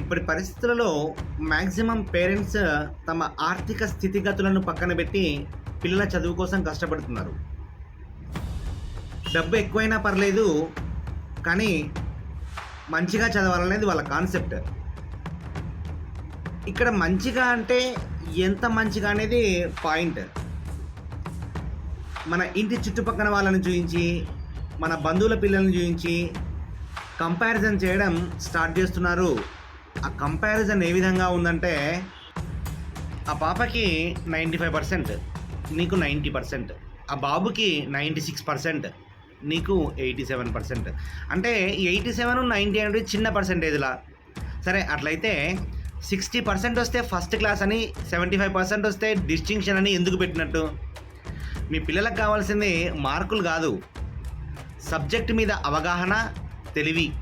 ఇప్పటి పరిస్థితులలో maximum parents తమ ఆర్థిక స్థితిగతులను పక్కన పెట్టి పిల్లల చదువు కోసం కష్టపడుతున్నారు. డబ్బు ఎక్కువైనా పర్లేదు కానీ మంచిగా చదవాలనేది వాళ్ళ కాన్సెప్ట్. ఇక్కడ మంచిగా అంటే ఎంత మంచిగా అనేది పాయింట్. మన ఇంటి చుట్టుపక్కల వాళ్ళని చూపించి మన బంధువుల పిల్లల్ని చూపించి కంపారిజన్ చేయడం స్టార్ట్ చేస్తున్నారు. ఆ కంపారిజన్ ఏ విధంగా ఉందంటే ఆ పాపకి నైంటీ ఫైవ్ పర్సెంట్ నీకు నైంటీ పర్సెంట్ ఆ బాబుకి నైంటీ సిక్స్ పర్సెంట్ నీకు ఎయిటీ సెవెన్ పర్సెంట్ అంటే ఎయిటీ సెవెన్ నైంటీ అనేది చిన్న పర్సెంటేజ్లా సరే అట్లయితే సిక్స్టీ పర్సెంట్ వస్తే ఫస్ట్ క్లాస్ అని సెవెంటీ ఫైవ్ పర్సెంట్ వస్తే డిస్టింక్షన్ అని ఎందుకు పెట్టినట్టు? మీ పిల్లలకు కావాల్సింది మార్కులు కాదు. సబ్జెక్ట్ మీద అవగాహన తెలివి.